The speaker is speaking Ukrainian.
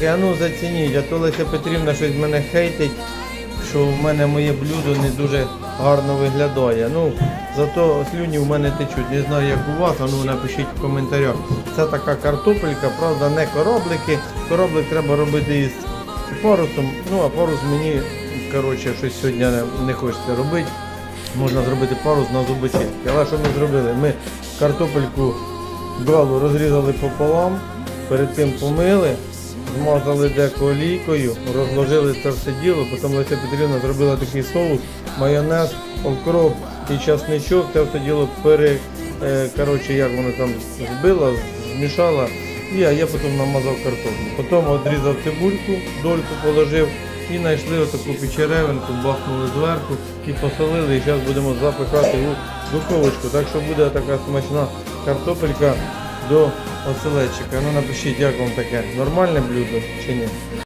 Рибалки, а ну зацініть, а то Леся Петрівна щось мене хейтить, що в мене моє блюдо не дуже гарно виглядає. Ну, зато слюні в мене течуть. Не знаю, як у вас, а ну напишіть в коментарях. Це така картопелька, правда, не кораблики. Кораблик треба робити із парусом. Ну, а парус мені, коротше, щось сьогодні не, хочеться робити. Можна зробити парус на зубочистки. Але що ми зробили? Ми картопельку брали, розрізали пополам, перед тим помили, змазали деко олійкою, розложили це все діло, потім Леся Петрівна зробила такий соус, майонез, окроп і часничок, це все діло пере, е, коротше, як воно там збила, змішала. І а я потім намазав картоплю. Потім відрізав цибульку, дольку положив і знайшли отаку печеревинку, бахнули зверху і посолили. І зараз будемо запихати у духовочку. Так що буде така смачна картопелька до оселедчика. Ну напишіть, як вам таке, нормальне блюдо чи ні?